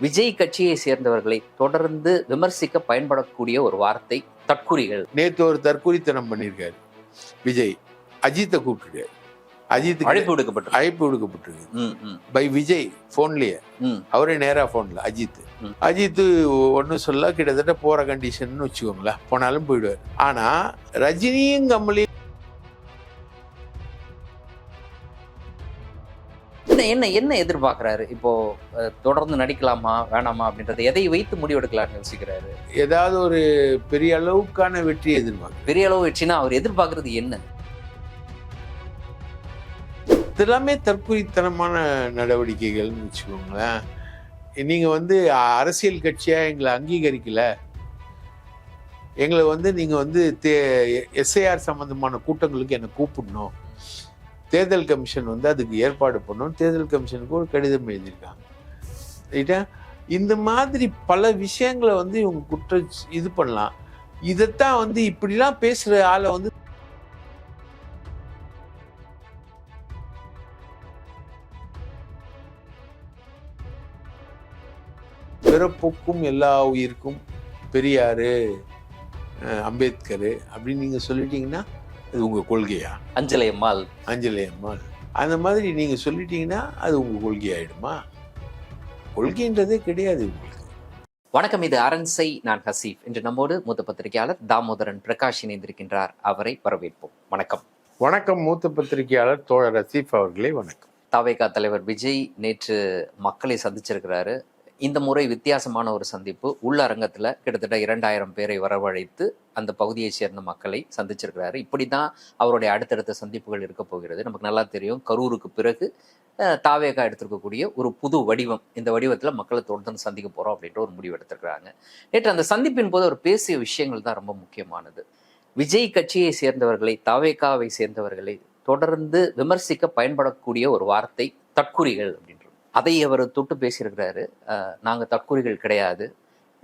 விஜய் கட்சியை சேர்ந்தவர்களை தொடர்ந்து விமர்சிக்க பயன்படக்கூடிய ஒரு வார்த்தை தற்குறிகள். நேத்து ஒரு தற்கொலைத்தனம் பண்ணியிருக்காரு. விஜய் அஜித்தை கூப்பிட்டுருக்காரு அஜித்துக்கு அழைப்பு விடுக்கப்பட்டு அழைப்பு விடுக்கப்பட்டிருக்கு. பை விஜய் போன்லயே. அவரே நேரா போன்ல அஜித். அஜித் ஒன்றும் சொல்ல கிட்டத்தட்ட போற கண்டிஷன் வச்சுக்கோங்களேன் போனாலும் போயிடுவார். ஆனா ரஜினியும் கமலி என்ன என்ன என்ன எதிர்பார்க்கறாரு? இப்போ தொடர்ந்து நடிக்கலாமா வேணாமா அப்படின்றத எதை வைத்து முடிவெடுக்கலாம்னு யோசிக்கிறாரு? ஏதாவது ஒரு பெரிய அளவுக்கான வெற்றி எதிர்பார்க்க பெரிய அளவு வெற்றினா அவர் எதிர்பார்க்கறது என்ன? இதெல்லாமே தற்கொலைத்தனமான நடவடிக்கைகள்னு வச்சுக்கோங்களேன். நீங்க வந்து அரசியல் கட்சியா எங்களை அங்கீகரிக்கல. எங்களை வந்து நீங்க வந்து எஸ்ஐஆர் சம்பந்தமான கூட்டங்களுக்கு என்னை கூப்பிடணும். தேர்தல் கமிஷன் வந்து அதுக்கு ஏற்பாடு பண்ணணும். தேர்தல் கமிஷனுக்கு ஒரு கடிதம் எழுதியிருக்காங்க. ரைட்டா? இந்த மாதிரி பல விஷயங்களை வந்து இவங்க குற்ற இது பண்ணலாம். இதைத்தான் வந்து இப்படிலாம் பேசுற ஆளை வந்து பிறப்புக்கும் எல்லா உயிருக்கும் பெரியாரு அம்பேத்கர் அப்படின்னு நீங்க சொல்லிட்டீங்கன்னா அது உங்க கொள்கையா? அஞ்சலை அம்மாள் அஞ்சலி அம்மாள் அந்த மாதிரி நீங்க சொல்லிட்டீங்கன்னா அது உங்க கொள்கை ஆயிடுமா கொள்கைன்றதே கிடையாது உங்களுக்கு. வணக்கம் இது அரண்சை நான் ஹசீஃப். இன்று நம்மோடு மூத்த பத்திரிகையாளர் தாமோதரன் பிரகாஷ் இணைந்திருக்கின்றார். அவரை வரவேற்போம். வணக்கம். வணக்கம் மூத்த பத்திரிகையாளர் தோழர் ரசீஃப் அவர்களே வணக்கம். தாவேகா தலைவர் விஜய் நேற்று மக்களை சந்திச்சிருக்கிறாரு. இந்த முறை வித்தியாசமான ஒரு சந்திப்பு. உள்ள கிட்டத்தட்ட இரண்டாயிரம் பேரை வரவழைத்து அந்த பகுதியை சேர்ந்த மக்களை சந்திச்சிருக்கிறாரு. இப்படி தான் அவருடைய அடுத்தடுத்த சந்திப்புகள் இருக்க போகிறது. நமக்கு நல்லா தெரியும். கரூருக்கு பிறகு தாவேகா எடுத்திருக்கக்கூடிய ஒரு புது வடிவம். இந்த வடிவத்தில் மக்களை தொடர்ந்து சந்திக்க போகிறோம் அப்படின்ற ஒரு முடிவு எடுத்திருக்கிறாங்க. நேற்று அந்த சந்திப்பின் போது அவர் பேசிய விஷயங்கள் தான் ரொம்ப முக்கியமானது. விஜய் கட்சியை சேர்ந்தவர்களை தாவேகாவை சேர்ந்தவர்களை தொடர்ந்து விமர்சிக்க பயன்படக்கூடிய ஒரு வார்த்தை தற்குறிகள் அப்படின்னு அதை அவர் தொட்டு பேசியிருக்கிறாரு. நாங்கள் நாங்க தற்குறிகள் கிடையாது.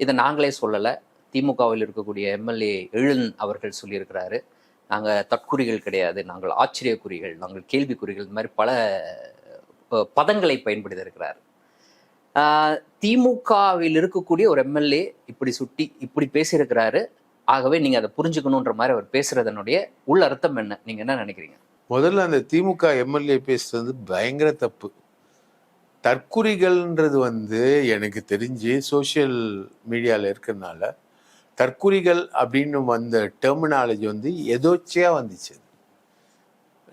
இதை நாங்களே சொல்லலை. திமுகவில் இருக்கக்கூடிய எம்எல்ஏ எழுன் அவர்கள் சொல்லியிருக்கிறாரு. நாங்கள் தற்குறிகள் கிடையாது. நாங்கள் ஆச்சரியக்குறிகள் நாங்கள் கேள்விக்குறிகள் இந்த மாதிரி பல பதங்களை பயன்படுத்தி இருக்கிறார் திமுகவில் இருக்கக்கூடிய ஒரு எம்எல்ஏ இப்படி சுட்டி இப்படி பேசியிருக்கிறாரு. ஆகவே நீங்கள் அதை புரிஞ்சுக்கணுன்ற மாதிரி அவர் பேசுறதனுடைய உள்ள அர்த்தம் என்ன? நீங்கள் என்ன நினைக்கிறீங்க? முதல்ல அந்த திமுக எம்எல்ஏ பேசுறது பயங்கர தப்பு. தற்குறிகள்ன்றது வந்து எனக்கு தெரிஞ்சு சோஷியல் மீடியாவில் இருக்கிறதுனால தற்குறிகள் அப்படின்னு வந்த டெர்மினாலஜி வந்து எதோச்சியாக வந்துச்சு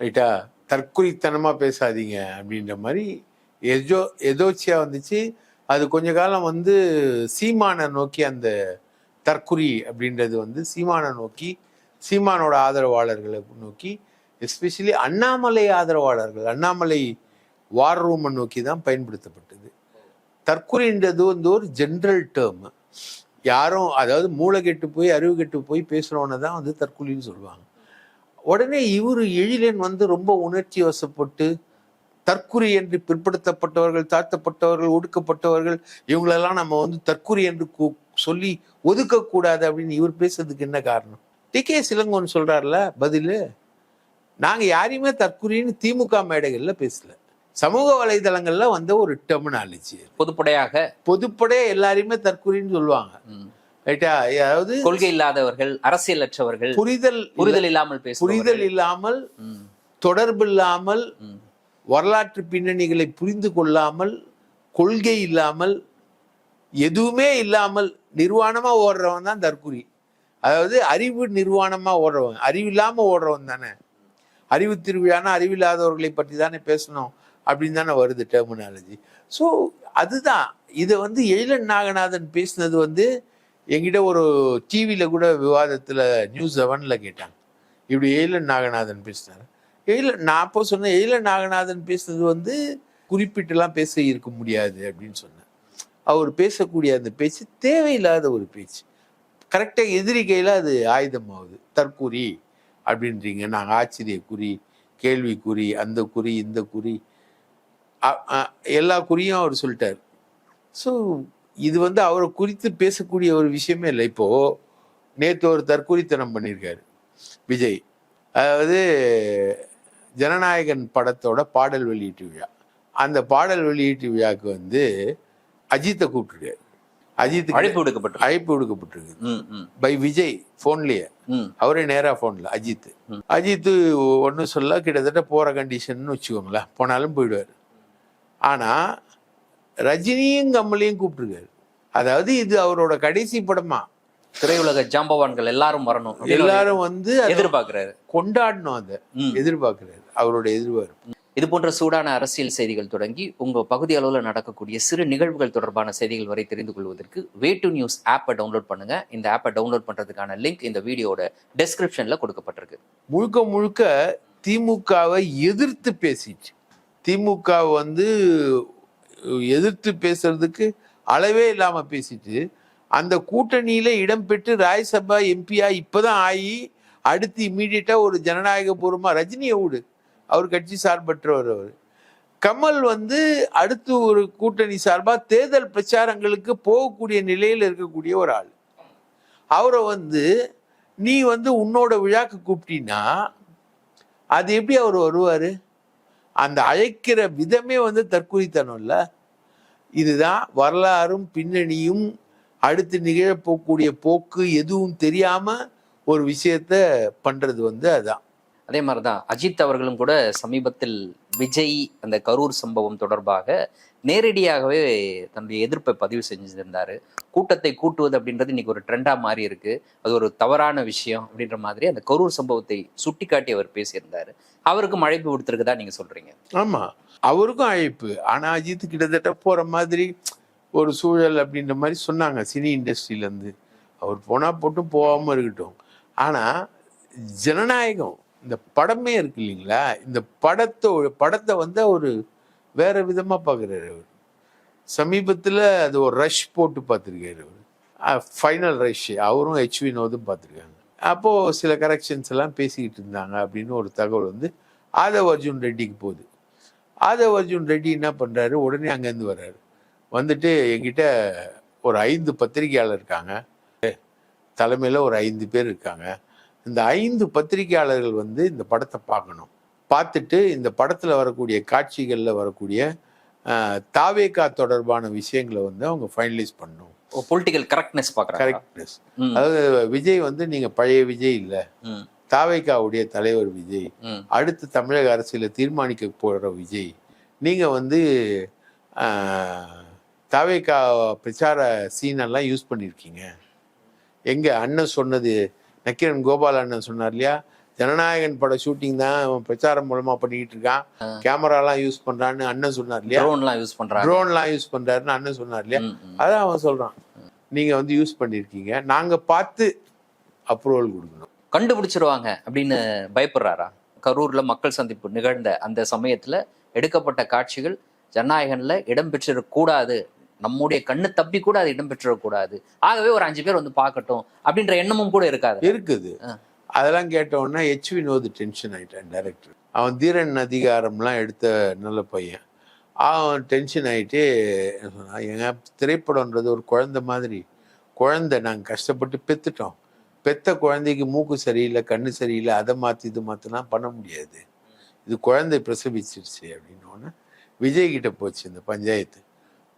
ரைட்டா தற்குறித்தனமாக பேசாதீங்க அப்படின்ற மாதிரி எஜோ எதோச்சியாக வந்துச்சு. அது கொஞ்ச காலம் வந்து சீமானை நோக்கி அந்த தற்குறி அப்படின்றது வந்து சீமானை நோக்கி சீமானோட ஆதரவாளர்களை நோக்கி எஸ்பெஷலி அண்ணாமலை ஆதரவாளர்கள் அண்ணாமலை வார் ரூமை நோக்கி தான் பயன்படுத்தப்பட்டது. தற்கொலைன்றது வந்து ஒரு ஜென்ரல் டேர்ம் யாரும் அதாவது மூளை கெட்டு போய் அறிவு கெட்டு போய் பேசுகிறவனை தான் வந்து தற்கொலைன்னு சொல்லுவாங்க. உடனே இவர் எழிலன் வந்து ரொம்ப உணர்ச்சி வசப்பட்டு தற்குறி என்று பிற்படுத்தப்பட்டவர்கள் தாழ்த்தப்பட்டவர்கள் ஒடுக்கப்பட்டவர்கள் இவங்களெல்லாம் நம்ம வந்து தற்குறி என்று கூ- சொல்லி ஒதுக்கக்கூடாது அப்படின்னு இவர் பேசுறதுக்கு என்ன காரணம்? டி. கே. சிலங்கோன்னு சொல்கிறார்ல பதிலு. நாங்கள் யாரையுமே தற்குறின்னு திமுக மேடைகளில் பேசல. சமூக வலைதளங்கள்ல வந்த ஒரு டெர்மினாலஜி பொதுப்படையாக? பொதுப்படையா எல்லாரையுமே தற்குறின்னு சொல்லுவாங்க. ரைட்டா? அதாவது கொள்கை இல்லாதவர்கள் அரசியலற்றவர்கள் புரிதல் புரிதல் இல்லாமல் பேசுபவர்கள். புரிதல் இல்லாமல் தொடர்பு இல்லாமல் வரலாற்று பின்னணிகளை புரிந்து கொள்ளாமல் கொள்கை இல்லாமல் எதுவுமே இல்லாமல் நிர்வாணமா ஓடுறவன் தான் தற்குறி. அதாவது அறிவு நிர்வாணமா ஓடுறவன். அறிவு இல்லாம ஓடுறவன் தானே. அறிவு திருவிழானா அறிவில்லாதவர்களை பற்றி தானே பேசணும். அப்படின்னு தானே வருது டெர்மினாலஜி ஸோ அதுதான். இதை வந்து எழிலன் நாகநாதன் பேசினது வந்து என்கிட்ட ஒரு டிவியில் கூட விவாதத்தில் நியூஸ் செவனில் கேட்டாங்க. இப்படி எழிலன் நாகநாதன் பேசினார். எழில நான் அப்போ சொன்னேன் எழிலன் நாகநாதன் பேசினது வந்து குறிப்பிட்டுலாம் பேச இருக்க முடியாது அப்படின்னு சொன்னேன். அவர் பேசக்கூடிய அந்த பேச்சு தேவையில்லாத ஒரு பேச்சு. கரெக்டாக எதிரி கையில் அது ஆயுதமாகுது. தற்குறி அப்படின்றீங்க. நாங்கள் ஆச்சரிய குறி கேள்விக்குறி அந்த குறி இந்த குறி எல்லா குறியும் அவர் சொல்லிட்டார். ஸோ இது வந்து அவரை குறித்து பேசக்கூடிய ஒரு விஷயமே இல்லை. இப்போ நேற்று ஒரு தற்குறித்தனம் பண்ணியிருக்காரு விஜய். அதாவது ஜனநாயகன் படத்தோட பாடல் வெளியீட்டு விழா. அந்த பாடல் வெளியீட்டு விழாக்கு வந்து அஜித்தை கூப்பிட்டுருக்காரு. அஜித்துக்கு அழைப்பு விடுக்கப்பட்டு அழைப்பு விடுக்கப்பட்டிருக்கு. பை விஜய் ஃபோன்லயே ம். அவரே நேரா ஃபோன்ல அஜித் அஜித் ஒன்றும் சொல்ல கிட்டத்தட்ட போற கண்டிஷன் வச்சுக்கோங்களேன். போனாலும் போயிடுவார். ஆனா ரஜினியும் கமலையும் கூப்பிட்டுருக்காரு. அதாவது இது அவரோட கடைசி படமா? திரையுலக ஜாம்பவான்கள் எல்லாரும் வரணும் எல்லாரும் வந்து எதிர்பார்க்கிறாரு. கொண்டாடணும் அதை. எதிர்பார்க்கிறாரு. அவரோட எதிர்பார்ப்பு. இது போன்ற சூடான அரசியல் செய்திகள் தொடங்கி உங்க பகுதி அளவில் நடக்கக்கூடிய சிறு நிகழ்வுகள் தொடர்பான செய்திகள் வரை தெரிந்து கொள்வதற்கு வே டு நியூஸ் ஆப்பை டவுன்லோட் பண்ணுங்க. இந்த ஆப்பை டவுன்லோட் பண்றதுக்கான லிங்க் இந்த வீடியோட டெஸ்கிரிப்ஷன்ல கொடுக்கப்பட்டிருக்கு. முழுக்க முழுக்க திமுகவை எதிர்த்து பேசிச்சு. திமுக வந்து எதிர்த்து பேசுறதுக்கு அளவே இல்லாம பேசிட்டு அந்த கூட்டணியில இடம்பெற்று ராஜ்யசபா எம்பியா இப்பதான் ஆகி அடுத்து இம்மீடியட்டாக ஒரு ஜனநாயக பூர்வமா ரஜினியை விடு. அவர் கட்சி சார்பற்றவர் அவர். கமல் வந்து அடுத்து ஒரு கூட்டணி சார்பா தேர்தல் பிரச்சாரங்களுக்கு போகக்கூடிய நிலையில் இருக்கக்கூடிய ஒரு ஆள். அவரை வந்து நீ வந்து உன்னோட விழாக்கு கூப்பிட்டீன்னா அது எப்படி அவர் வருவாரு? அந்த அழைக்கிற விதமே வந்து தற்குறித்தனம் இல்லை. இதுதான் வரலாறும் பின்னணியும் அடுத்து நிகழப்போக்கூடிய போக்கு எதுவும் தெரியாமல் ஒரு விஷயத்த பண்றது வந்து அதுதான் அதே மாதிரி தான் அஜித் அவர்களும் கூட சமீபத்தில் விஜய் அந்த கரூர் சம்பவம் தொடர்பாக நேரடியாகவே தன்னுடைய எதிர்ப்பை பதிவு செஞ்சிருந்தாரு. கூட்டத்தை கூட்டுவது அப்படின்றது இன்னைக்கு ஒரு ட்ரெண்டா மாறி இருக்கு. அது ஒரு தவறான விஷயம் அப்படின்ற மாதிரி அந்த கரூர் சம்பவத்தை சுட்டிக்காட்டி அவர் பேசியிருந்தாரு. அவருக்கும் அழைப்பு கொடுத்துருக்குதா நீங்க சொல்றீங்க? ஆமா. அவருக்கும் அழைப்பு. ஆனா அஜித் கிட்டத்தட்ட போற மாதிரி ஒரு சூழல் அப்படின்ற மாதிரி சொன்னாங்க சினி இண்டஸ்ட்ரியிலேருந்து. அவர் போனா போட்டும் போகாம இருக்கட்டும். ஆனா ஜனநாயகம் இந்த படமே இருக்கு இல்லைங்களா? இந்த படத்தை படத்தை வந்து அவரு வேற விதமா பார்க்குறாரு அவர். சமீபத்தில் அது ஒரு ரஷ் போட்டு பார்த்துருக்காரு அவர். ஃபைனல் ரஷ் அவரும் ஹெச் வினோதும் பார்த்துருக்காங்க. அப்போது சில கரெக்ஷன்ஸ் எல்லாம் பேசிக்கிட்டு இருந்தாங்க அப்படின்னு ஒரு தகவல் வந்து ஆதவ் அர்ஜுன் ரெட்டிக்கு போகுது. ஆதவ் அர்ஜுன் ரெட்டி என்ன பண்ணுறாரு உடனே அங்கேருந்து வர்றாரு. வந்துட்டு என்கிட்ட ஒரு ஐந்து பத்திரிகையாளர் இருக்காங்க. தலைமையில் ஒரு ஐந்து பேர் இருக்காங்க. இந்த ஐந்து பத்திரிகையாளர்கள் வந்து இந்த படத்தை பார்க்கணும். பார்த்துட்டு இந்த படத்துல வரக்கூடிய காட்சிகள்ல வரக்கூடிய அஹ், தாவேகா தொடர்பான விஷயங்களை வந்து அவங்க ஃபைனலைஸ் பண்ணணும் பொலிட்டிக்கல் கரெக்ட்னஸ் கரெக்ட்னஸ் அதாவது விஜய் வந்து நீங்க பழைய விஜய் இல்ல. ம். தாவேகாவுடைய தலைவர் விஜய். அடுத்து தமிழக அரசியல தீர்மானிக்க போற விஜய். நீங்க வந்து ஆஹ், தாவேகா பிரச்சார சீனெல்லாம் யூஸ் பண்ணியிருக்கீங்க எங்க அண்ணன் சொன்னது நக்கீரன் கோபால் அண்ணன் சொன்னார் இல்லையா? ஜனநாயகன் பட ஷூட்டிங் தான் அவன் பிரச்சாரம் மூலமா பண்ணிக்கிட்டு இருக்கான். கேமராலாம் யூஸ் பண்றான்னு அண்ணன் சொன்னார் இல்லையா? ட்ரோன்லாம் யூஸ் பண்றாங்க ட்ரோன்லாம் யூஸ் பண்றாருன்னு அண்ணன் சொன்னார் இல்லையா. அதான் அவன் சொல்றான். நீங்க வந்து யூஸ் பண்ணியிருக்கீங்க நாங்க பார்த்து அப்ரூவல் கொடுக்கணும். கண்டுபிடிச்சிருவாங்க அப்படின்னு பயப்படுறாரா? கரூர்ல மக்கள் சந்திப்பு நிகழ்ந்த அந்த சமயத்துல எடுக்கப்பட்ட காட்சிகள் ஜனநாயகன்ல இடம்பெற்றிடக்கூடாது நம்முடைய கண்ணு தப்பி கூட அது இடம்பெற்றிடக்கூடாது ஆகவே ஒரு அஞ்சு பேர் வந்து பார்க்கட்டும் அப்படின்ற எண்ணமும் கூட இருக்காது. இருக்குது. அதெல்லாம் கேட்டவுடனே ஹெச் வினோத் டென்ஷன் ஆகிட்டான் டைரக்டர் அவன் தீரன் அதிகாரம்லாம் எடுத்த நல்ல பையன். அவன் டென்ஷன் ஆயிட்டு சொன்னான் எங்க திரைப்படம்ன்றது ஒரு குழந்தை மாதிரி. குழந்தை நாங்கள் கஷ்டப்பட்டு பெத்துட்டோம். பெத்த குழந்தைக்கு மூக்கு சரியில்லை கண்ணு சரியில்லை அதை மாற்றி இது மாற்றினா பண்ண முடியாது. இது குழந்தை பிரசவிச்சிருச்சு அப்படின்னோடனே விஜய் கிட்ட போச்சு இந்த பஞ்சாயத்து.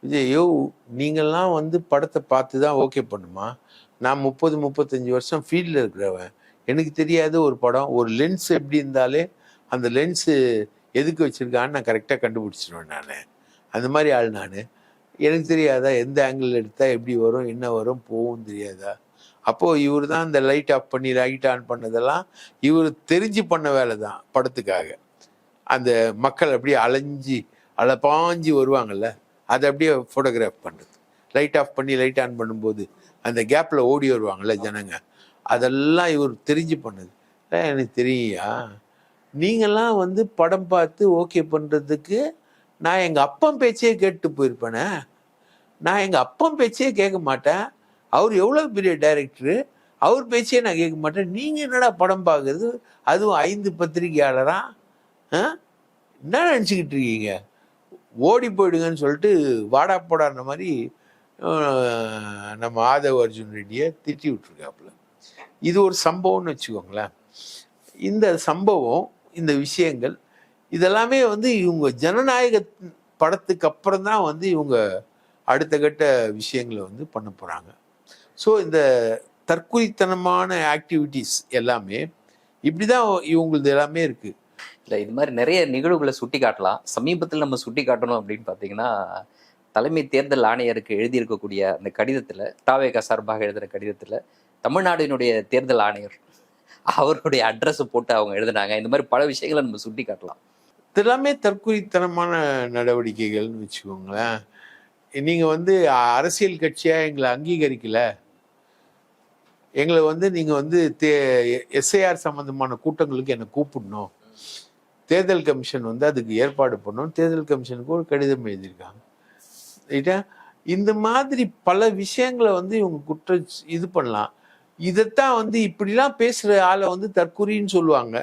விஜய் யோ நீங்கள்லாம் வந்து படத்தை பார்த்து தான் ஓகே பண்ணுமா? நான் முப்பது முப்பத்தஞ்சு வருஷம் ஃபீல்டில் இருக்கிறவன். எனக்கு தெரியாத ஒரு படம். ஒரு லென்ஸ் எப்படி இருந்தாலே அந்த லென்ஸு எதுக்கு வச்சிருக்கான்னு நான் கரெக்டாக கண்டுபிடிச்சிருவேன் நான். அந்த மாதிரி ஆள் நான். எனக்கு தெரியாதா எந்த ஆங்கிள் எடுத்தால் எப்படி வரும் என்ன வரும் போகும் தெரியாதா? அப்போது இவர் தான் இந்த லைட் ஆஃப் பண்ணி லைட் ஆன் பண்ணதெல்லாம் இவர் தெரிஞ்சு பண்ண வேலை தான் படத்துக்காக. அந்த மக்கள் அப்படியே அலைஞ்சி அலப்பாஞ்சி வருவாங்கல்ல அதை அப்படியே ஃபோட்டோகிராஃப் பண்ணுறது லைட் ஆஃப் பண்ணி லைட் ஆன் பண்ணும்போது அந்த கேப்பில் ஓடி வருவாங்கல்ல ஜனங்க. அதெல்லாம் இவர் தெரிஞ்சு பண்ணது. எனக்கு தெரியா நீங்கள்லாம் வந்து படம் பார்த்து ஓகே பண்ணுறதுக்கு நான் எங்கள் அப்பன் பேச்சையே கேட்டு போயிருப்பேனே. நான் எங்கள் அப்பன் பேச்சையே கேட்க மாட்டேன். அவர் எவ்வளோ பெரிய டைரக்டரு? அவர் பேச்சையே நான் கேட்க மாட்டேன். நீங்கள் என்னடா படம் பார்க்குறது? அதுவும் ஐந்து பத்திரிகையாளரா? என்ன நினச்சிக்கிட்டு இருக்கீங்க? ஓடி போயிடுங்கன்னு சொல்லிட்டு வாடா போடான்ற மாதிரி நம்ம ஆதவ அர்ஜுன் ரெட்டியை திட்டி விட்ருக்காப்புல இது ஒரு சம்பவம்னு வச்சுக்கோங்களேன். இந்த சம்பவம் இந்த விஷயங்கள் இதெல்லாமே வந்து இவங்க ஜனநாயக படத்துக்கு அப்புறம் தான் வந்து இவங்க அடுத்த கட்ட விஷயங்களை வந்து பண்ண போகிறாங்க ஸோ இந்த தற்குறித்தனமான ஆக்டிவிட்டீஸ் எல்லாமே இப்படி தான் இவங்களது எல்லாமே இருக்குது இல்லை இது மாதிரி நிறைய நிகழ்வுகளை சுட்டி காட்டலாம். சமீபத்தில் நம்ம சுட்டி காட்டணும் அப்படின்னு பார்த்தீங்கன்னா தலைமை தேர்தல் ஆணையருக்கு எழுதியிருக்கக்கூடிய அந்த கடிதத்தில் தாவேகா சார்பாக எழுதுகிற கடிதத்தில் தமிழ்நாடினுடைய தேர்தல் ஆணையர். அவருடைய அட்ரஸை போட்டு அவங்க எழுதுனாங்க. இந்த மாதிரி பல விஷயங்களை நம்ம சுட்டி காட்டலாம். இதெல்லாமே தற்குறித்தனமான நடவடிக்கைகள்னு வச்சுக்கோங்களேன். நீங்கள் வந்து அரசியல் கட்சியாக எங்களை அங்கீகரிக்கல. எங்களை வந்து நீங்கள் வந்து தே எஸ்ஐஆர் சம்மந்தமான கூட்டங்களுக்கு என்னை கூப்பிடணும். தேர்தல் கமிஷன் வந்து அதுக்கு ஏற்பாடு பண்ணணும். தேர்தல் கமிஷனுக்கு ஒரு கடிதம் எழுதியிருக்காங்க. ரைட்டா? இந்த மாதிரி பல விஷயங்களை வந்து இவங்க குற்ற இது பண்ணலாம். இதைத்தான் வந்து இப்படிலாம் பேசுகிற ஆளை வந்து தற்குறின்னு சொல்லுவாங்க.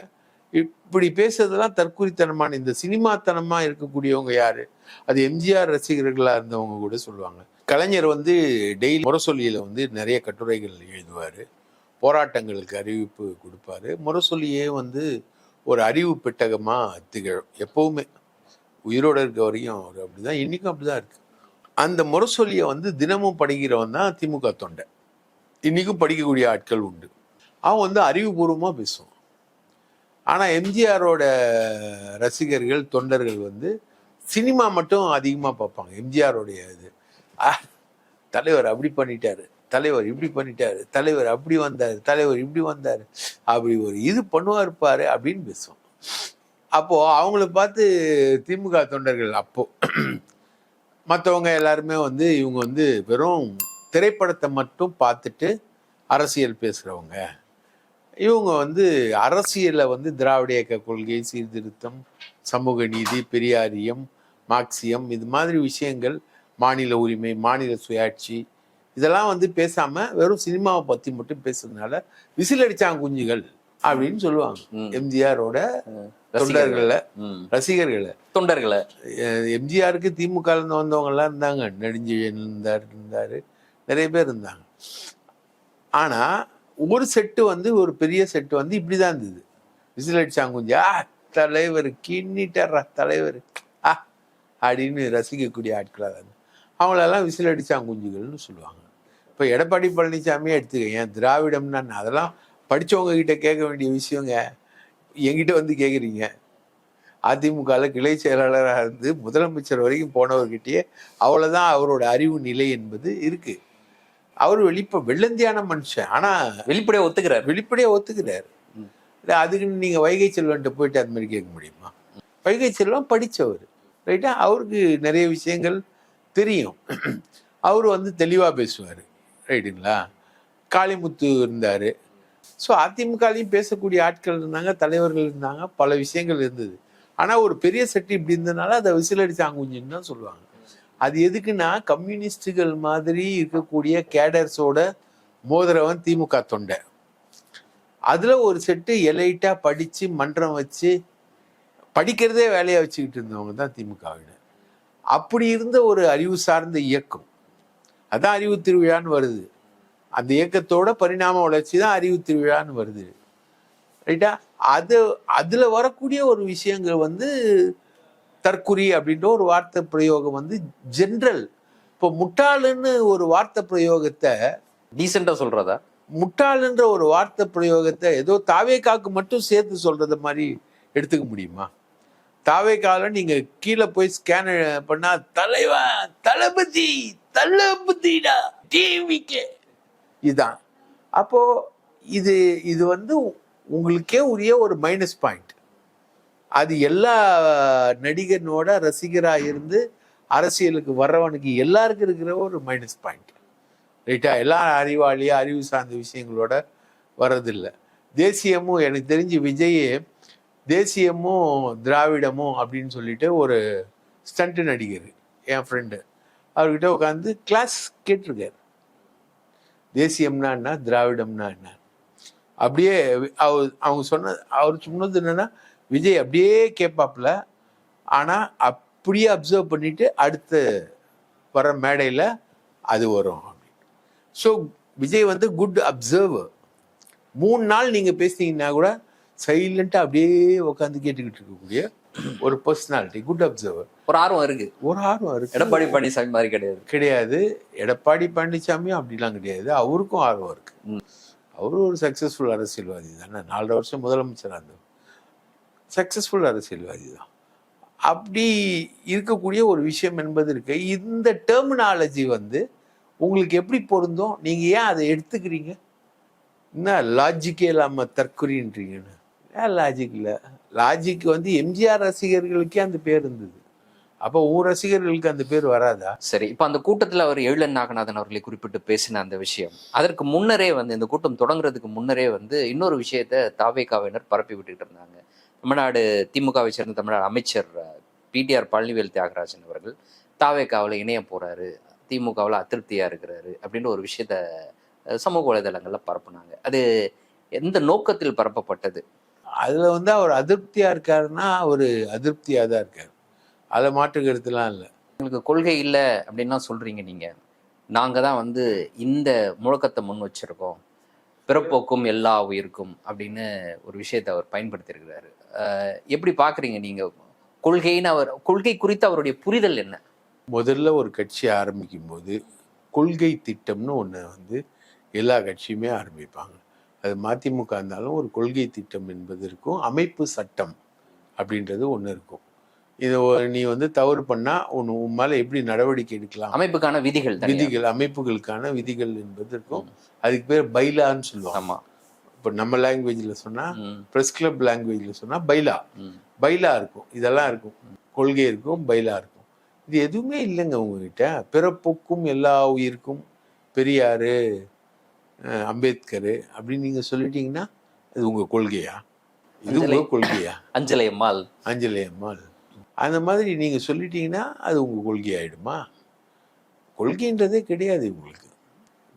இப்படி பேசுறதெல்லாம் தற்குறித்தனமான இந்த சினிமாத்தனமாக இருக்கக்கூடியவங்க யாரு? அது எம்ஜிஆர் ரசிகர்களாக இருந்தவங்க கூட சொல்லுவாங்க. கலைஞர் வந்து டெய்லி முரசொலியில் வந்து நிறைய கட்டுரைகள் எழுதுவார். போராட்டங்களுக்கு அறிவிப்பு கொடுப்பாரு. முரசொலியே வந்து ஒரு அறிவு பெட்டகமாக திகழும். எப்போவுமே உயிரோட இருக்க வரையும் அவர் அப்படிதான். இன்னைக்கும் அப்படிதான் இருக்குது அந்த முரசொலியை வந்து தினமும் படிக்கிறவன் தான் திமுக தொண்டை இன்றைக்கும் படிக்கக்கூடிய ஆட்கள் உண்டு. அவன் வந்து அறிவுபூர்வமாக பேசுவான் ஆனால் எம்ஜிஆரோட ரசிகர்கள் தொண்டர்கள் வந்து சினிமா மட்டும் அதிகமாக பார்ப்பாங்க. எம்ஜிஆருடைய இது. ஆ, தலைவர் அப்படி பண்ணிட்டாரு தலைவர் இப்படி பண்ணிட்டாரு தலைவர் அப்படி வந்தார் தலைவர் இப்படி வந்தார் அப்படி ஒரு இது பண்ணுவார் பாரு அப்படின்னு பேசுவோம் அப்போது அவங்கள பார்த்து திமுக தொண்டர்கள் அப்போது மற்றவங்க எல்லாருமே வந்து இவங்க வந்து வெறும் திரைப்படத்தை மட்டும் பார்த்துட்டு அரசியல் பேசுகிறவங்க இவங்க வந்து அரசியலை வந்து திராவிட இயக்க கொள்கை சீர்திருத்தம் சமூக நீதி பெரியாரியம் மார்க்சியம் இது மாதிரி விஷயங்கள் மாநில உரிமை மாநில சுயாட்சி இதெல்லாம் வந்து பேசாம வெறும் சினிமாவை பத்தி மட்டும் பேசுறதுனால விசில் அடிச்சாங்க குஞ்சுகள் அப்படின்னு சொல்லுவாங்க. எம்ஜிஆரோட. தொண்டர்களை. ரசிகர்களை. தொண்டர்களை. எம்ஜிஆருக்கு திமுக வந்தவங்க எல்லாம் இருந்தாங்க. நெடுஞ்செழியன் இருந்தார் இருந்தாரு. நிறைய பேர் இருந்தாங்க. ஆனால் ஒரு செட்டு வந்து ஒரு பெரிய செட்டு வந்து இப்படி தான் இருந்தது. விசில் அடிச்சாங்க கொஞ்சம் ஆ தலைவர் கிண்ணிட்டாரா தலைவர். ஆ அப்படின்னு ரசிக்கக்கூடிய ஆட்களாக இருந்தாங்க. அவங்களெல்லாம் விசில் அடிச்சாங்க குஞ்சுகள்னு சொல்லுவாங்க. இப்போ எடப்பாடி பழனிசாமியே எடுத்துக்க. ஏன் திராவிடம்னா அதெல்லாம் படிச்சவங்க கிட்ட கேட்க வேண்டிய விஷயங்க. என்கிட்ட வந்து கேட்குறீங்க அதிமுகவில் கிளை செயலாளராக இருந்து முதலமைச்சர் வரைக்கும் போனவர்கிட்டயே அவ்வளோதான் அவரோட அறிவு நிலை என்பது இருக்குது அவர் வெளிப்ப வெள்ளந்தியான மனுஷன். ஆனா வெளிப்படையா ஒத்துக்கிறார். வெளிப்படையா ஒத்துக்கிறார். இல்ல, அதுக்குன்னு நீங்க வைகை செல்வன்ட்ட போயிட்டு அது மாதிரி கேட்க முடியுமா? வைகை செல்வம் படிச்சவர் ரைட்டா? அவருக்கு நிறைய விஷயங்கள் தெரியும். அவர் வந்து தெளிவா பேசுவார் ரைட்டுங்களா? காளிமுத்து இருந்தாரு. ஸோ அதிமுகலையும் பேசக்கூடிய ஆட்கள் இருந்தாங்க தலைவர்கள் இருந்தாங்க பல விஷயங்கள் இருந்தது. ஆனா ஒரு பெரிய செட்டு இப்படி இருந்ததுனால அதை விசிலடிச்சாங்குஞ்சுன்னு தான் சொல்லுவாங்க. அது எதுக்குன்னா கம்யூனிஸ்டுகள் மாதிரி இருக்கக்கூடிய கேடர்ஸோட மோதிரவன் திமுக தொண்டை. அதில் ஒரு செட்டு எலைட்டாக படித்து மன்றம் வச்சு படிக்கிறதே வேலையாக வச்சுக்கிட்டு இருந்தவங்க தான் திமுகவினர். அப்படி இருந்த ஒரு அறிவு சார்ந்த இயக்கம். அதான் அறிவு திருவிழான்னு வருது. அந்த இயக்கத்தோட பரிணாம வளர்ச்சி தான் அறிவு திருவிழான்னு வருது. ரைட்டா? அது அதில் வரக்கூடிய ஒரு விஷயங்கள் வந்து தற்குறி அப்படின்ற ஒரு வார்த்தை பிரயோகம் வந்து ஜென்ரல் இப்போ முட்டாளுன்னு ஒரு வார்த்தை பிரயோகத்தை டீசெண்டா சொல்றதா? முட்டாளுன்ற ஒரு வார்த்தை பிரயோகத்தை ஏதோ தாவேக்காக்கு மட்டும் சேர்த்து சொல்றத மாதிரி எடுத்துக்க முடியுமா? தாவேக்கால நீங்க கீழே போய் ஸ்கேன் பண்ணா தலைவன் தளபதி தளபதிடா டிவிக்கே இதுதான் அப்போ இது இது வந்து உங்களுக்கே உரிய ஒரு மைனஸ் பாயிண்ட் அது எல்லா நடிகனோட ரசிகராக இருந்து அரசியலுக்கு வர்றவனுக்கு எல்லாருக்கும் இருக்கிற ஒரு மைனஸ் பாயிண்ட் ரைட்டா எல்லா அறிவாளியா அறிவு சார்ந்த விஷயங்களோட வர்றதில்லை. தேசியமும் எனக்கு தெரிஞ்சு விஜய் தேசியமும் திராவிடமும் அப்படின்னு சொல்லிட்டு ஒரு ஸ்டண்ட் நடிகர் என் ஃப்ரெண்டு அவர்கிட்ட உட்காந்து கிளாஸ் கேட்டிருக்காரு. தேசியம்னா என்ன திராவிடம்னா என்ன? அப்படியே அவர் அவங்க சொன்ன அவர் சொன்னது என்னன்னா விஜய் அப்படியே கேட்பாப்புல. ஆனா அப்படியே அப்சர்வ் பண்ணிட்டு அடுத்து வர மேடையில அது வரும் ஸோ விஜய் வந்து குட் அப்சர்வர் மூணு நாள் நீங்க பேசுனீங்கன்னா கூட சைலண்டா அப்படியே உட்காந்து கேட்டுக்கிட்டு இருக்கக்கூடிய ஒரு பர்சனாலிட்டி குட் அப்சர்வர் ஒரு ஆர்வம் இருக்கு. ஒரு ஆர்வம் இருக்கு. எடப்பாடி பழனிசாமி மாதிரி கிடையாது. கிடையாது. எடப்பாடி பழனிசாமியும் அப்படிலாம் கிடையாது. அவருக்கும் ஆர்வம் இருக்கு. அவரும் ஒரு சக்சஸ்ஃபுல் அரசியல்வாதி தானே. நாலரை வருஷம் முதலமைச்சராக இருந்தவர் சக்சஸ்ஃபுல் அரசியல்வாதி தான் அப்படி இருக்கக்கூடிய ஒரு விஷயம் என்பது இருக்கு. இந்த டெர்மினாலஜி வந்து உங்களுக்கு எப்படி பொருந்தும்? நீங்க ஏன் அதை எடுத்துக்கிறீங்க? என்ன லாஜிக்கே இல்லாம தற்குறின்றீங்கன்னு ஏன் லாஜிக் இல்லை? லாஜிக் வந்து எம்ஜிஆர் ரசிகர்களுக்கே அந்த பேர் இருந்தது. அப்போ ஊர் ரசிகர்களுக்கு அந்த பேர் வராதா? சரி இப்போ அந்த கூட்டத்தில் அவர் எழிலன் நாகநாதன் அவர்களை குறிப்பிட்டு பேசின அந்த விஷயம் அதற்கு முன்னரே வந்து இந்த கூட்டம் தொடங்குறதுக்கு முன்னரே வந்து இன்னொரு விஷயத்த தாவேகாவினர் பரப்பி விட்டுட்டு இருந்தாங்க. தமிழ்நாடு திமுகவை சேர்ந்த தமிழ்நாடு அமைச்சர் பிடிஆர் பழனிவேல் தியாகராஜன் அவர்கள் தாவேகாவில் இணைய போறாரு திமுகவில் அதிருப்தியா இருக்கிறாரு அப்படின்ற ஒரு விஷயத்த சமூக வலைதளங்கள்ல பரப்புனாங்க. அது எந்த நோக்கத்தில் பரப்பப்பட்டது? அதுல வந்து அவர் அதிருப்தியா இருக்காருன்னா அவர் அதிருப்தியா தான் இருக்காரு. அதை மாற்று கருத்துலாம் இல்லை. உங்களுக்கு கொள்கை இல்லை அப்படின்லாம் சொல்றீங்க நீங்க. நாங்க தான் வந்து இந்த முழக்கத்தை முன் வச்சிருக்கோம். பிறப்போக்கும் எல்லா உயிருக்கும் அப்படின்னு ஒரு விஷயத்தை அவர் பயன்படுத்தியிருக்கிறாரு. எப்படி பார்க்குறீங்க நீங்கள் கொள்கைன்னு அவர் கொள்கை குறித்து அவருடைய புரிதல் என்ன? முதல்ல ஒரு கட்சி ஆரம்பிக்கும் போது கொள்கை திட்டம்னு ஒன்று வந்து எல்லா கட்சியுமே ஆரம்பிப்பாங்க. அது மதிமுக இருந்தாலும் ஒரு கொள்கை திட்டம் என்பது இருக்கும் அமைப்பு சட்டம் அப்படின்றது ஒன்று இருக்கும். இது நீ வந்து தவறு பண்ணா உன் உன் மேல எப்படி நடவடிக்கை எடுக்கலாம்? அமைப்புக்கான விதிகள். விதிகள் அமைப்புகளுக்கான விதிகள் என்பது இருக்கும். அதுக்கு பேர் பைலான்னு சொல்லுவாங்க. ஆமா. இப்போ நம்ம லாங்குவேஜ்ல சொன்னா பிரஸ் கிளப் லாங்குவேஜ்ல சொன்னா பைலா. பைலா இருக்கும். இதெல்லாம் இருக்கும். கொள்கை இருக்கும் பைலா இருக்கும். இது எதுவுமே இல்லைங்க உங்ககிட்ட. பிறப்புக்கும் எல்லா உயிருக்கும் பெரியாரு அம்பேத்கர் அப்படின்னு நீங்க சொல்லிட்டீங்கன்னா அது உங்க கொள்கையா? இது உங்க அஞ்சலை. கொள்கையா? அஞ்சலை அம்மாள். அஞ்சலி அம்மாள். அந்த மாதிரி நீங்கள் சொல்லிட்டீங்கன்னா அது உங்கள் கொள்கை ஆகிடுமா கொள்கைன்றதே கிடையாது உங்களுக்கு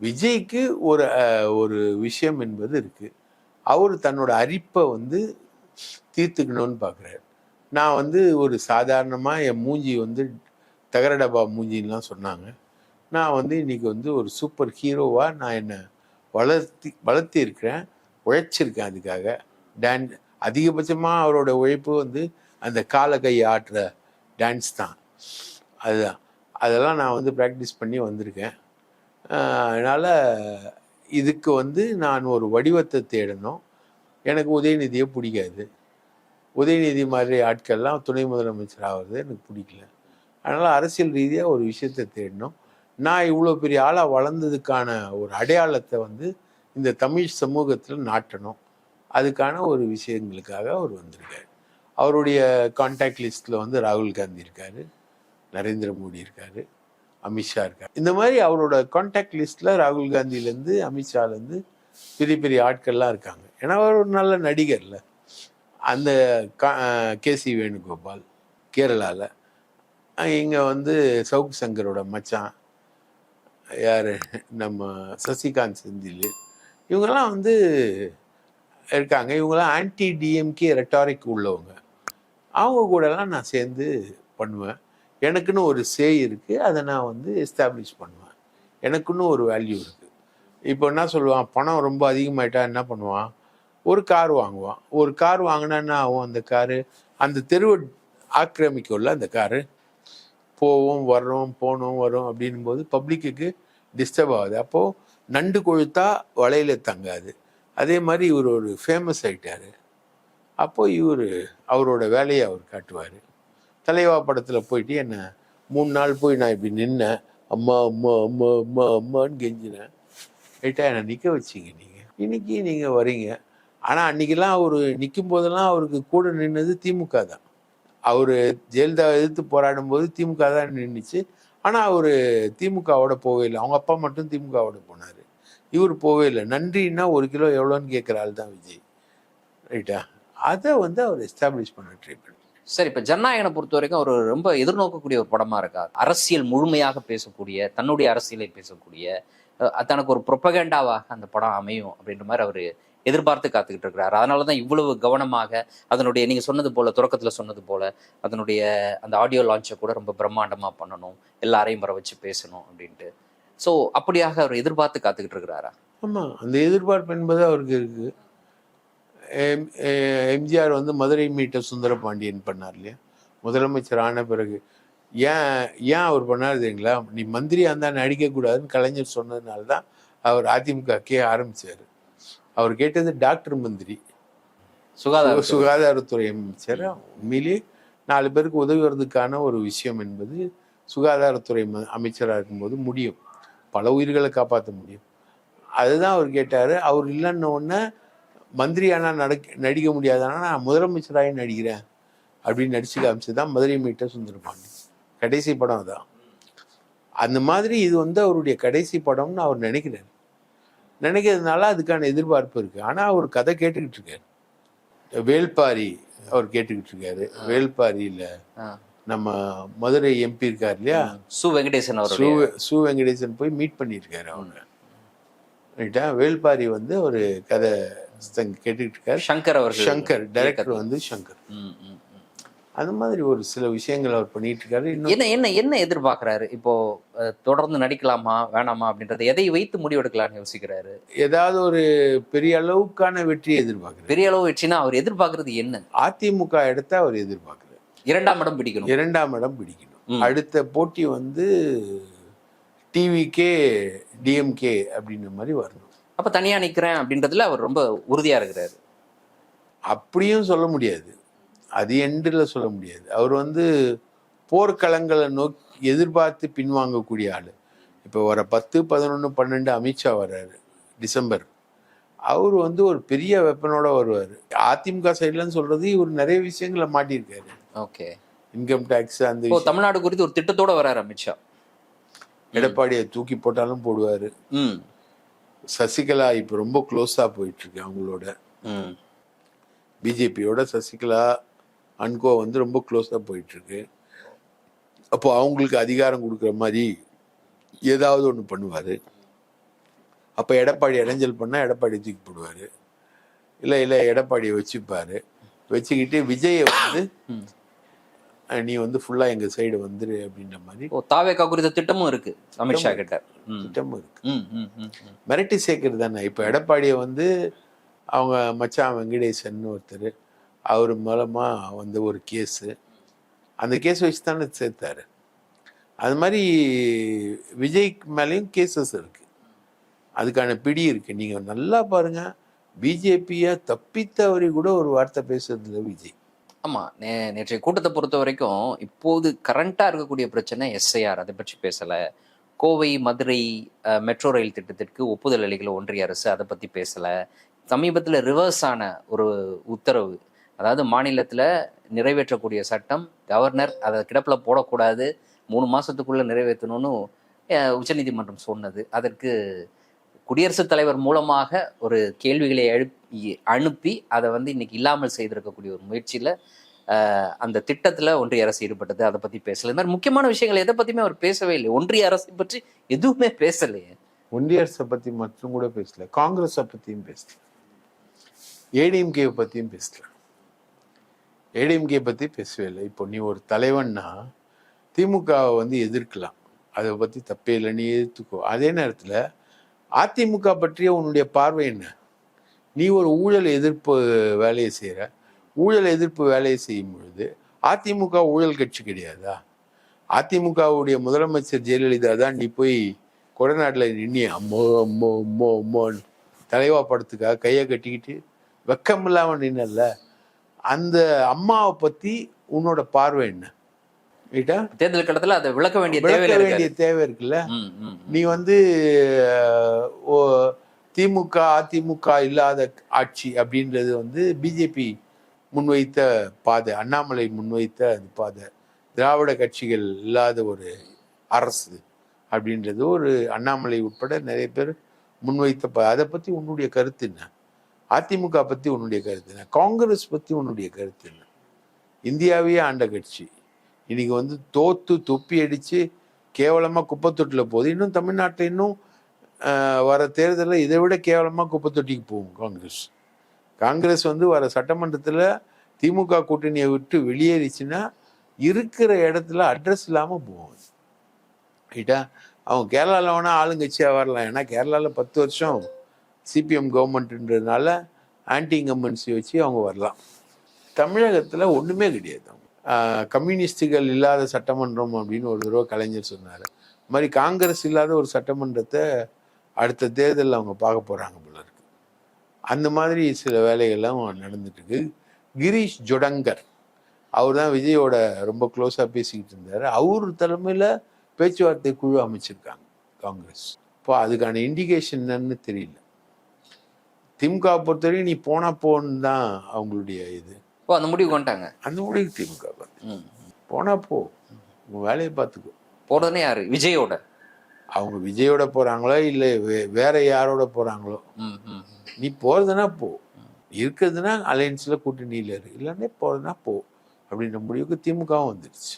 விஜய்க்கு ஒரு ஒரு விஷயம் என்பது இருக்குது அவர் தன்னோட அரிப்பை வந்து தீர்த்துக்கணும்னு பார்க்குறாரு நான் வந்து ஒரு சாதாரணமாக என் மூஞ்சி வந்து தகர டப்பா மூஞ்சின்லாம் சொன்னாங்க. நான் வந்து இன்றைக்கி வந்து ஒரு சூப்பர் ஹீரோவாக நான் என்னை வளர்த்தி வளர்த்திருக்கிறேன் உழைச்சிருக்கேன் அதுக்காக. டான் அதிகபட்சமாக அவரோட உழைப்பு வந்து அந்த காலை கை டான்ஸ் தான். அதுதான். அதெல்லாம் நான் வந்து ப்ராக்டிஸ் பண்ணி வந்திருக்கேன். அதனால் இதுக்கு வந்து நான் ஒரு வடிவத்தை தேடணும். எனக்கு உதயநிதியை பிடிக்காது. உதயநிதி மாதிரி ஆட்கள்லாம் துணை முதலமைச்சர் ஆகிறது எனக்கு பிடிக்கல. அதனால் அரசியல் ரீதியாக ஒரு விஷயத்தை தேடணும். நான் இவ்வளோ பெரிய ஆளாக வளர்ந்ததுக்கான ஒரு அடையாளத்தை வந்து இந்த தமிழ் சமூகத்தில் நாட்டணும். அதுக்கான ஒரு விஷயங்களுக்காக அவர் வந்திருக்காரு. அவருடைய கான்டாக்ட் லிஸ்ட்டில் வந்து ராகுல் காந்தி இருக்காரு நரேந்திர மோடி இருக்காரு அமித்ஷா இருக்கார். இந்த மாதிரி அவரோட கான்டாக்ட் லிஸ்ட்டில் ராகுல் காந்திலேருந்து அமித்ஷாலேருந்து பெரிய பெரிய ஆட்கள்லாம் இருக்காங்க. ஏன்னா அவர் ஒரு நல்ல நடிகர்ல. அந்த கேசி வேணுகோபால் கேரளாவில் இங்கே வந்து சவுக் சங்கரோட மச்சான் யார் நம்ம சசிகாந்த் செந்தில். இவங்கெல்லாம் வந்து இருக்காங்க. இவங்கெல்லாம் ஆன்டி டிஎம்கே ரெட்டாரிக் உள்ளவங்க. அவங்க கூடலாம் நான் சேர்ந்து பண்ணுவேன். எனக்குன்னு ஒரு சே இருக்குது அதை நான் வந்து எஸ்டாப்ளிஷ் பண்ணுவேன். எனக்குன்னு ஒரு வேல்யூ இருக்குது இப்போ என்ன சொல்லுவான்? பணம் ரொம்ப அதிகமாயிட்டா என்ன பண்ணுவான்? ஒரு கார் வாங்குவான். ஒரு கார் வாங்கினா என்ன ஆகும்? அந்த காரு அந்த தெருவை ஆக்கிரமிக்கும்ல அந்த காரு போவோம் வர்றோம் போனோம் வரோம் அப்படின்னும் போது பப்ளிக்குக்கு டிஸ்டர்ப் ஆகுது. அப்போது நண்டு கொழுத்தா வலையில் தங்காது. அதே மாதிரி இவர் ஒரு ஃபேமஸ் ஆகிட்டார் அப்போது இவர் அவரோட வேலையை அவர் காட்டுவார். தலைவா படத்தில் போயிட்டு என்னை மூணு நாள் போய் நான் இப்படி நின்னேன். அம்மா அம்மா அம்மா அம்மா அம்மான்னு கெஞ்சினேன். ரைட்டாக என்னை நிற்க வச்சிங்க நீங்கள் இன்னைக்கு நீங்கள் வரீங்க. ஆனால் அன்னைக்கெல்லாம் அவர் நிற்கும் போதெல்லாம் அவருக்கு கூட நின்னது திமுக தான். அவர் ஜெயலலிதா எதிர்த்து போராடும் போது திமுக தான் நின்றுச்சு ஆனால் அவர் திமுகவோட போகவே இல்லை. அவங்க அப்பா மட்டும் திமுகவோட போனார். இவர் போகவே இல்லை. நன்றின்னா ஒரு கிலோ எவ்வளோன்னு கேட்குற ஆள் தான் விஜய். ரைட்டா? அதை வந்து அவர் எஸ்டாப்ளிஷ் பண்ண ட்ரை சரி இப்ப ஜனநாயகனை பொறுத்த வரைக்கும் ஒரு ரொம்ப எதிர்நோக்கக்கூடிய ஒரு படமா இருக்கா அரசியல் முழுமையாக பேசக்கூடிய தன்னுடைய அரசியலை பேசக்கூடிய தனக்கு ஒரு ப்ரொபகேண்டாவாக அந்த படம் அமையும் அப்படின்ற மாதிரி அவர் எதிர்பார்த்து காத்துக்கிட்டு இருக்கிறாரு. அதனாலதான் இவ்வளவு கவனமாக அதனுடைய நீங்க சொன்னது போல தொடக்கத்துல சொன்னது போல அதனுடைய அந்த ஆடியோ லான்ச்சை கூட ரொம்ப பிரம்மாண்டமா பண்ணணும் எல்லாரையும் வர வச்சு பேசணும் அப்படின்ட்டு. ஸோ அப்படியாக அவர் எதிர்பார்த்து காத்துக்கிட்டு இருக்கிறாரா? ஆமாம் அந்த எதிர்பார்ப்பு என்பது அவருக்கு இருக்கு. எம்- எம்ஜிஆர் வந்து மதுரை மீட்ட சுந்தரபாண்டியன் பண்ணார் இல்லையா? முதலமைச்சர் ஆன பிறகு. ஏன் ஏன் அவர் பண்ணார் தெரியுங்களா? நீ மந்திரியா இருந்தா நடிக்கக்கூடாதுன்னு கலைஞர் சொன்னதுனால தான் அவர் அதிமுகக்கே ஆரம்பிச்சார். அவர் கேட்டது டாக்டர் மந்திரி. சுகாதார சுகாதாரத்துறை அமைச்சர். உண்மையிலேயே நாலு பேருக்கு உதவி வர்றதுக்கான ஒரு விஷயம் என்பது சுகாதாரத்துறை ம- அமைச்சரா இருக்கும்போது முடியும். பல உயிர்களை காப்பாற்ற முடியும். அதுதான் அவர் கேட்டாரு. அவர் இல்லைன்ன உடனே மந்திரியானா நடக்க நடிக்க முடியாதானா நான் முதலமைச்சராகி நடிக்கிறேன் அப்படின்னு நடிச்சு காமிச்சது தான் மதுரை மீட்ட சுந்தரபாண்டி கடைசி படம் அதான். அந்த மாதிரி இது வந்து அவருடைய கடைசி படம்னு அவர் நினைக்கிறார். நினைக்கிறதுனால அதுக்கான எதிர்பார்ப்பு இருக்கு. ஆனா அவர் கதை கேட்டுக்கிட்டு இருக்காரு. வேல்பாரி அவர் கேட்டுக்கிட்டு இருக்காரு. வேல்பாரியில. நம்ம மதுரை எம்பி இருக்கார் இல்லையா? சு வெங்கடேசன் சு அவருடைய சு வெங்கடேசன் போய் மீட் பண்ணியிருக்காரு அவங்க ரைட்டா? வேல்பாரி வந்து ஒரு கதை கேட்டுக்கிட்டு இருக்காரு. சங்கர் அவர்கள் சங்கர் டைரக்டர் வந்து சங்கர். அந்த மாதிரி ஒரு சில விஷயங்கள் அவர் பண்ணிட்டு இருக்காரு என்ன என்ன என்ன எதிர்பார்க்கறாரு? இப்போ தொடர்ந்து நடிக்கலாமா வேணாமா அப்படின்றத எதை வைத்து முடிவெடுக்கலாம்னு யோசிக்கிறாரு? ஏதாவது ஒரு பெரிய அளவுக்கான வெற்றியை எதிர்பார்க்கிறார். பெரிய அளவு வெற்றினா அவர் எதிர்பார்க்கறது என்ன? அதிமுக இடத்த அவர் எதிர்பார்க்கிறார். இரண்டாம் இடம் பிடிக்கணும். இரண்டாம் இடம் பிடிக்கணும். அடுத்த போட்டி வந்து டிவிகே டிஎம்கே அப்படின்ற மாதிரி வரணும். அப்ப தனியா நிக்கிறேன் அப்படின்றதுல அவர் ரொம்ப உறுதியா இருக்கிறாரு. அப்படியும் சொல்ல முடியாது. அது எண்டில் சொல்ல முடியாது. அவர் வந்து போர்க்களங்களை நோக்கி எதிர்பார்த்து பின்வாங்கக்கூடிய ஆள். இப்போ வர பத்து பதினொன்று பன்னெண்டு அமித்ஷா வர்றாரு டிசம்பர். அவர் வந்து ஒரு பெரிய வெப்பனோட வருவார். அதிமுக சைட்லன்னு சொல்றது இவர் நிறைய விஷயங்களை மாட்டியிருக்காரு. ஓகே. இன்கம் டேக்ஸ் அந்த. தமிழ்நாடு குறித்து ஒரு திட்டத்தோட வராரு அமித்ஷா. எடப்பாடியை தூக்கி போட்டாலும் போடுவார். ம். சசிகலா இப்போ ரொம்ப க்ளோஸாக போயிட்டு இருக்கு அவங்களோட. ம். பிஜேபியோட சசிகலா அன்கோ வந்து ரொம்ப க்ளோஸாக போயிட்டு இருக்கு அப்போ அவங்களுக்கு அதிகாரம் கொடுக்குற மாதிரி ஏதாவது ஒன்று பண்ணுவார். அப்போ எடப்பாடி இடைஞ்சல் பண்ணால் எடப்பாடி தூக்கி போடுவார். இல்லை இல்லை எடப்பாடியை வச்சுப்பாரு. வச்சுக்கிட்டு விஜயை வந்து நீ வந்து ஃபுல்லாக எங்கள் சைடு வந்துரு அப்படின்ற மாதிரி ஓ தாவேக்கா குறித்த திட்டமும் இருக்கு அமித்ஷா கிட்ட. திட்டமும் இருக்கு. மிரட்டி சேர்க்கறது தானே. இப்போ எடப்பாடியை வந்து அவங்க மச்சான் வெங்கடேசன் ஒருத்தர் அவர் மூலமா வந்த ஒரு கேஸு அந்த கேஸ் வச்சு தானே சேர்த்தாரு. அது மாதிரி விஜய்க்கு மேலேயும் கேசஸ் இருக்கு. அதுக்கான பிடி இருக்கு. நீங்க நல்லா பாருங்க. பிஜேபியை தப்பித்தவரை கூட ஒரு வார்த்தை பேசுறது இல்லை விஜய். ஆமாம் நே நேற்றைய கூட்டத்தை பொறுத்த வரைக்கும் இப்போது கரண்ட்டாக இருக்கக்கூடிய பிரச்சனை எஸ்ஐஆர் அதை பற்றி பேசலை. கோவை மதுரை மெட்ரோ ரயில் திட்டத்திற்கு ஒப்புதல் அளிக்கல ஒன்றிய அரசு அதை பற்றி பேசலை. சமீபத்தில் ரிவர்ஸ் ஆன ஒரு உத்தரவு அதாவது மாநிலத்தில் நிறைவேற்றக்கூடிய சட்டம் கவர்னர் அதை கிடப்பில் போடக்கூடாது மூணு மாதத்துக்குள்ளே நிறைவேற்றணும்னு உச்சநீதிமன்றம் சொன்னது. அதற்கு குடியரசுத் தலைவர் மூலமாக ஒரு கேள்விகளை எழுப்பி அனுப்பி அதை வந்து இன்னைக்கு இல்லாமல் செய்திருக்கக்கூடிய ஒரு முயற்சியில அந்த திட்டத்துல ஒன்றிய அரசு ஈடுபட்டது. அதை பத்தி பேசல. இந்த மாதிரி முக்கியமான விஷயங்கள் எதை பத்தியுமே அவர் பேசவே இல்லை. ஒன்றிய அரசை பற்றி எதுவுமே பேசலையே. ஒன்றிய அரசை பத்தி மட்டும் கூட பேசல. காங்கிரஸை பத்தியும் பேசல. ஏடிஎம்கே பத்தியும் பேசல. ஏடிஎம்கே பத்தி பேசவே இல்லை. இப்போ நீ ஒரு தலைவன்னா திமுகவை வந்து எதிர்க்கலாம். அதை பத்தி தப்பே இல்லை. நீ எதிர்த்துக்கோ. அதே நேரத்துல அதிமுக பற்றிய உன்னுடைய பார்வை என்ன? நீ ஒரு ஊழல் எதிர்ப்பு வேலையை செய்கிற ஊழல் எதிர்ப்பு வேலையை செய்யும் பொழுது அதிமுக ஊழல் கட்சி கிடையாதா? அதிமுகவுடைய முதலமைச்சர் ஜெயலலிதா தான் நீ போய் கொடநாட்டில் நின்று அம்மோ அம்மோ அம்மோ அம்மோன்னு தலைவா படத்துக்காக கையை கட்டிக்கிட்டு வெக்கம் இல்லாமல் நின்னல்ல. அந்த அம்மாவை பற்றி உன்னோட பார்வை என்ன? ரைட்டா தேர்தல் கட்டத்துல அதை விளக்க வேண்டிய விளக்க இருக்காது வேண்டிய தேவை இருக்குல்ல? நீ வந்து ஓ திமுக அதிமுக இல்லாத ஆட்சி அப்படின்றது வந்து பிஜேபி முன்வைத்த பாதை அண்ணாமலை முன்வைத்த அது பாதை. திராவிட கட்சிகள் இல்லாத ஒரு அரசு அப்படின்றது ஒரு அண்ணாமலை உட்பட நிறைய பேர் முன்வைத்த பா அதை பத்தி உன்னுடைய கருத்து என்ன? அதிமுக பத்தி உன்னுடைய கருத்து என்ன? காங்கிரஸ் பத்தி உன்னுடைய கருத்து என்ன? இந்தியாவையே ஆண்ட கட்சி. இன்னைக்கு வந்து தோத்து துப்பி அடித்து கேவலமாக குப்பைத்தொட்டில் போகுது. இன்னும் தமிழ்நாட்டில் இன்னும் வர தேர்தலில் இதை விட கேவலமாக குப்பைத்தொட்டிக்கு போகும் காங்கிரஸ். காங்கிரஸ் வந்து வர சட்டமன்றத்தில் திமுக கூட்டணியை விட்டு வெளியேறிச்சுன்னா இருக்கிற இடத்துல அட்ரஸ் இல்லாமல் போகும். ரைட்டா அவங்க கேரளாவில் வேணால் ஆளுங்கட்சியாக வரலாம். ஏன்னா கேரளாவில் பத்து வருஷம் சிபிஎம் கவர்மெண்ட்ன்றதுனால ஆன்டி இன்கம்பன்சி வச்சு அவங்க வரலாம். தமிழகத்தில் ஒன்றுமே கிடையாது அவங்க. கம்யூனிஸ்டுகள் இல்லாத சட்டமன்றம் அப்படின்னு ஒரு தடவை கலைஞர் சொன்னார். இது மாதிரி காங்கிரஸ் இல்லாத ஒரு சட்டமன்றத்தை அடுத்த தேர்தலில் அவங்க பார்க்க போகிறாங்க போல இருக்கு. அந்த மாதிரி சில வேலைகள்லாம் நடந்துட்டுருக்கு கிரீஷ் ஜொடங்கர் அவர் தான் விஜயோட ரொம்ப க்ளோஸாக பேசிக்கிட்டு இருந்தார். அவர் தலைமையில் பேச்சுவார்த்தை குழு அமைச்சிருக்காங்க காங்கிரஸ். இப்போ அதுக்கான இண்டிகேஷன் என்னன்னு தெரியல. திமுக பொறுத்தவரைக்கும் நீ போனா போன்னு தான் அவங்களுடைய இது. ஓ அந்த முடிவு கொண்டாங்க அந்த முடிவு திமுக போனா போ. உன் வேலையை பார்த்துக்கோ. போடுறதுனே யாரு? விஜயோட? அவங்க விஜயோட போறாங்களோ இல்லை வேற யாரோட போறாங்களோ. நீ போறதுனா போ. இருக்கிறதுனா அலையன்ஸ்ல கூட்டணியில இரு. இல்லைன்னா போறதுனா போ. அப்படின்ற முடிவுக்கு திமுகவும் வந்துடுச்சு.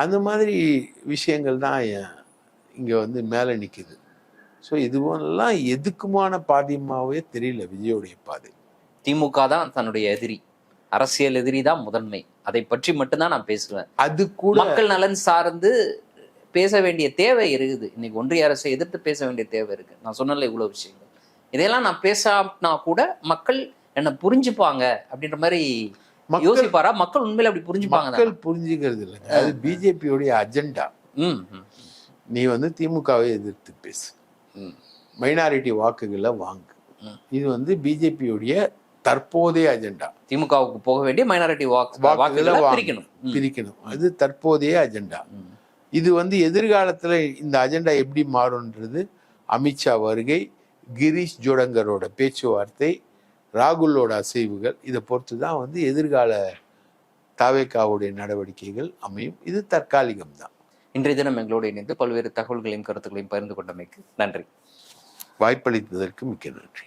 அந்த மாதிரி விஷயங்கள் தான் இங்க வந்து மேலே நிக்குது. ஸோ இதுவெல்லாம் எதுக்குமான பாதியமாவே தெரியல விஜயோடைய பாதை. திமுக தான் தன்னுடைய எதிரி. அரசியல் எதிரி தான் முதன்மை. அதை பற்றி மட்டும்தான் நான் பேசுவேன். அது கூட மக்கள் நலன் சார்ந்து பேச வேண்டிய தேவை இருக்குது. இன்னைக்கு ஒன்றிய அரசை எதிர்த்து பேச வேண்டிய தேவை இருக்கு. நான் சொன்னல இவ்வளவு விஷயங்கள். இதையெல்லாம் நான் பேசாமனா கூட மக்கள் என்ன புரிஞ்சுப்பாங்க அப்படின்ற மாதிரி யோசிப்பாரா? மக்கள் உண்மையில அப்படி புரிஞ்சுப்பாங்க மக்கள் புரிஞ்சுக்கிறது இல்லைங்க அது பிஜேபியோடைய அஜெண்டா. நீ வந்து திமுகவை எதிர்த்து பேசு. மைனாரிட்டி வாக்குகளை வாங்கு. இது வந்து பிஜேபியோடைய தற்போதைய அஜெண்டா திமுகவுக்கு போக வேண்டிய மைனாரிட்டி வாக்கு வாக்குகளை. பிரிக்கணும். பிரிக்கணும். அது தற்போதைய அஜெண்டா. இது வந்து எதிர்காலத்துல இந்த அஜெண்டா எப்படி மாறும்ன்றது அமித்ஷா வருகை கிரீஷ் ஜோடங்கரோட பேச்சுவார்த்தை ராகுலோட அசைவுகள் இதை பொறுத்து தான் வந்து எதிர்கால தாவேக்காவுடைய நடவடிக்கைகள் அமையும். இது தற்காலிகம் தான் இன்றைய தினம் எங்களோடு இணைந்து பல்வேறு தகவல்களையும் கருத்துக்களையும் பகிர்ந்து கொண்டமைக்கு நன்றி. வாய்ப்பளித்ததற்கு மிக்க நன்றி.